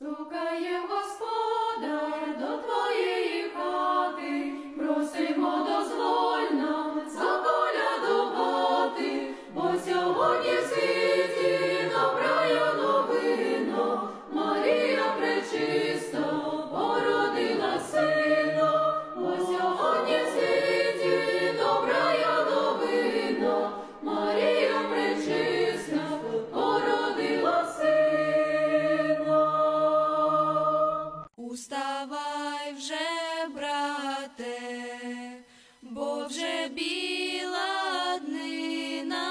Стукає господар до твоєї хати, просимо дозволь нам Уставай вже, брате, бо вже біла днина,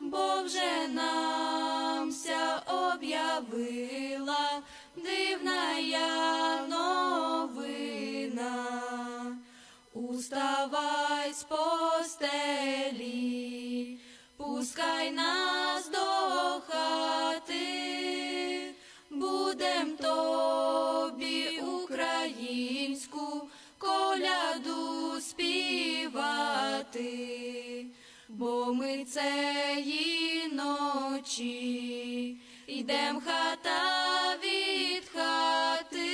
бо вже намся об'явила дивна я новина. Уставай з постелі, пускай нас до хати, тобі українську коляду співати, бо ми цієї ночі йдем хата від хати,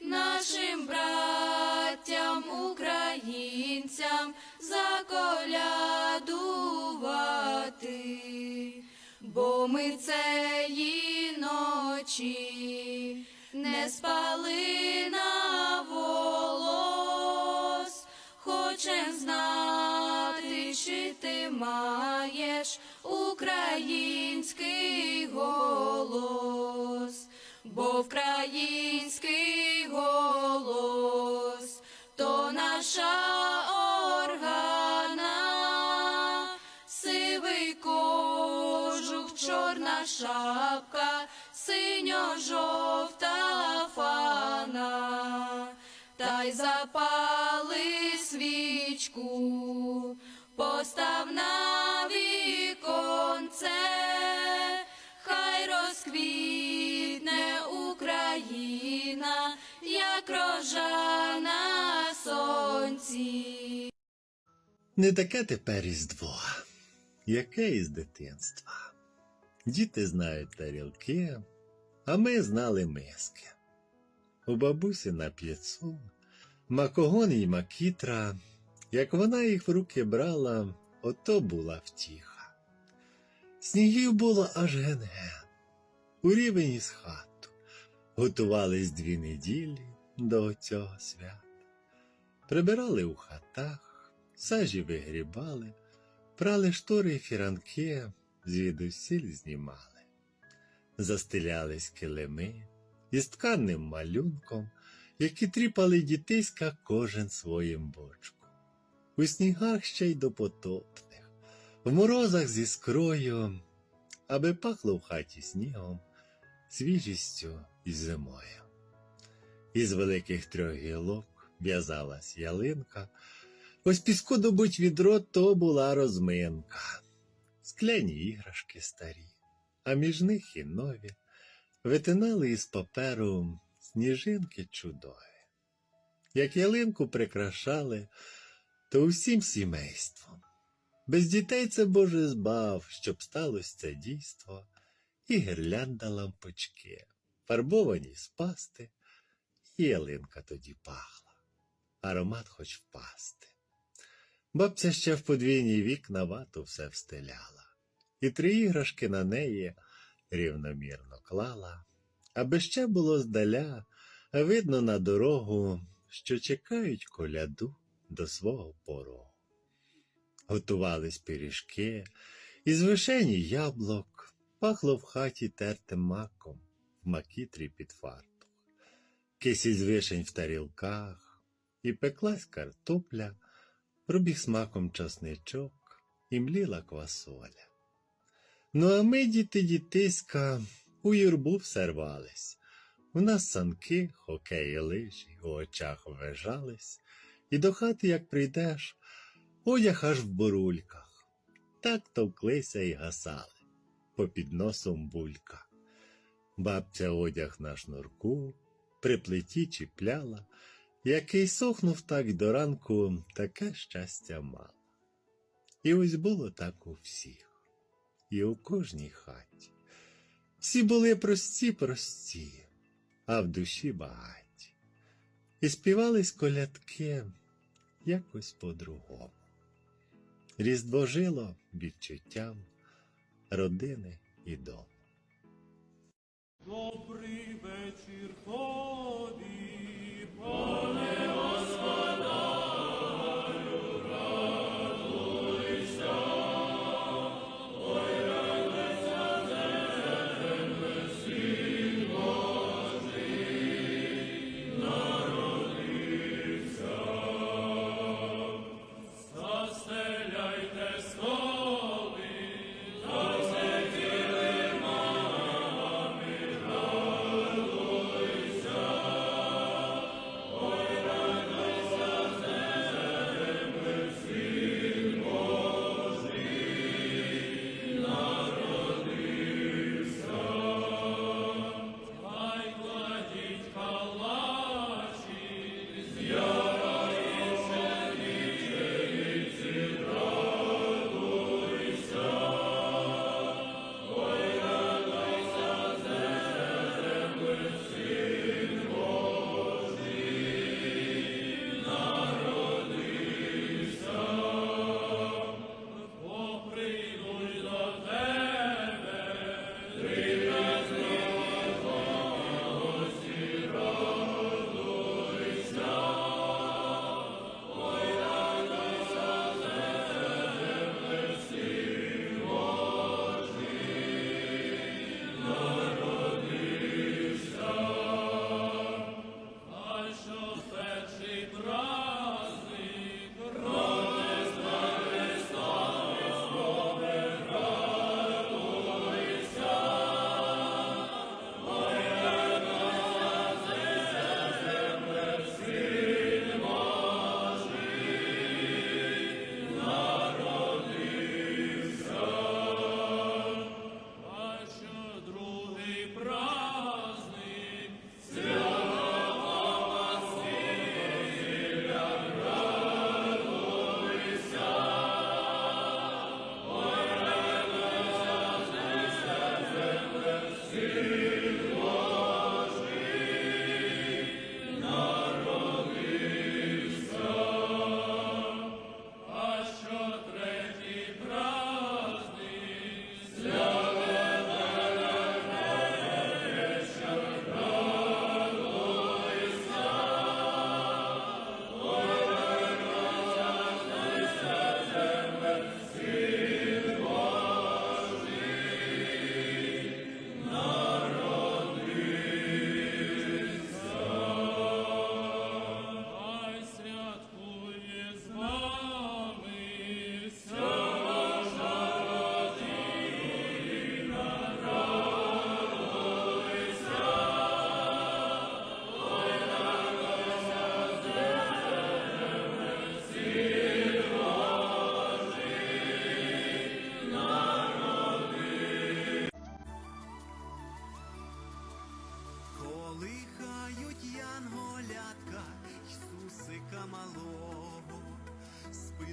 нашим браттям, українцям заколядувати, бо ми цієї ночі не спали на волос, хочем знати, чи ти маєш український голос, бо український голос то наша органа, сивий кожух, чорна шапка, синьо-жовта фана, та й запали свічку, постав на віконце, хай розквітне Україна, як рожа на сонці. Не таке тепер різдво, яке із дитинства. Діти знають тарілки, а ми знали миски. У бабусі на п'єцу, макогон і макітра, як вона їх в руки брала, ото була втіха. Снігів було аж ген-ген, у рівень із хату. Готувались дві неділі до цього свята. Прибирали у хатах, сажі вигрібали, прали штори й фіранки, звідусіль знімали. Застелялись килими із тканним малюнком, які тріпали дітиська кожен своїм бочку. У снігах ще й до потопних, в морозах зі скрою, аби пахло в хаті снігом, свіжістю і зимою. Із великих трьох гілок в'язалась ялинка, ось піску добуть відро то була розминка, скляні іграшки старі, а між них і нові, витинали із паперу сніжинки чудові. Як ялинку прикрашали, то усім сімейством. Без дітей це Боже збав, щоб сталося це дійство, і гірлянда лампочки, фарбовані спасти, і ялинка тоді пахла, аромат хоч впасти. Бабця ще в подвійні вікна вату все встеляла, і три іграшки на неї рівномірно клала, аби ще було здаля, видно на дорогу, що чекають коляду до свого порогу. Готувались пиріжки, із вишені яблук, пахло в хаті тертим маком, в макітрі під фартух, кисіль з вишень в тарілках, і пеклась картопля, пробіг смаком часничок, і мліла квасоля. Ну, а ми, діти дітиська, у юрбу все рвались. У нас санки, хокей і лижі у очах ввижались, і до хати, як прийдеш, одяг аж в бурульках. Так товклися і гасали, попід носом булька. Бабця одяг на шнурку, при плиті чіпляла, який сохнув так до ранку, таке щастя мала. І ось було так у всіх, і у кожній хаті. Всі були прості, прості, а в душі багаті. І співались колядки якось по-другому. Різдво жило відчуттям родини і дому. Добрий вечір тобі,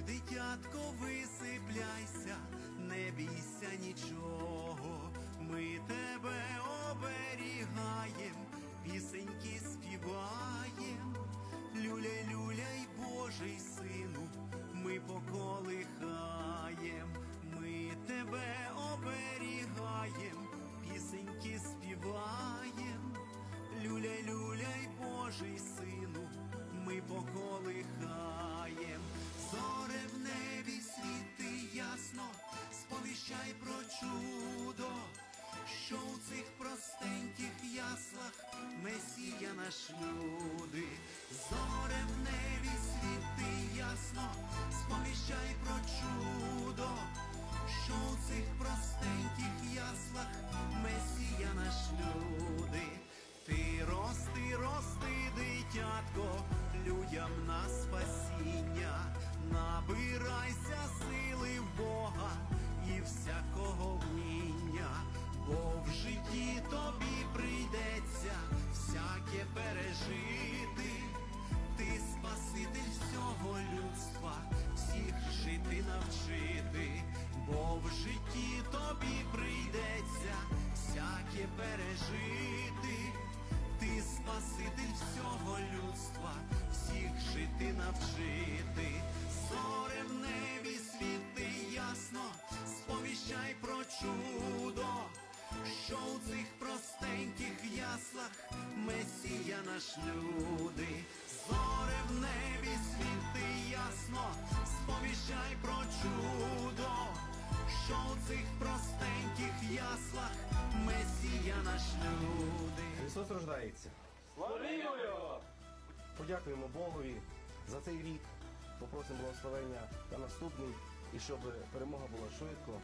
дитятко, висипляйся, не бійся нічого, ми тебе оберігаєм, пісеньки співаєм, Наш люди. Зоре в небі світи ясно, сповіщай про чудо, що у цих простеньких яслах Месія наш люди. Ти рости, рости, дитятко, людям на спасіння, набирайся сили в Бога і всякого вміння, бо в житті тобі всяке пережити. Ти спаситель всього людства, всіх жити навчити, бо в житті тобі прийдеться всяке жити, ти спаситель всього людства, всіх жити навчити, зоре в небі світи ясно, сповіщай про чудо, що у цих простеньких яслах Месія наш люди, зоре в небі світи ясно, сповіщай про чудо, що у цих простеньких яслах Месія наш люди. Христос рождається. Славімо його! Подякуємо Богові за цей рік. Попросимо благословення на наступний і щоб перемога була швидко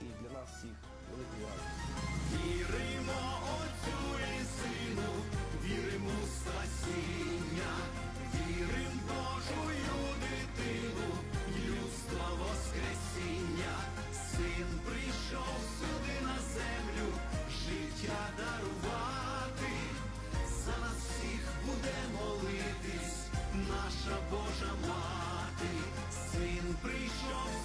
і для нас всіх великою радістю. Віримо Отцю і Сину, віримо в спасіння, вірим в Божую дитину, й людства Воскресіння. Син прийшов сюди на землю, життя дарувати, за нас всіх буде молитись, наша Божа мати. Син прийшов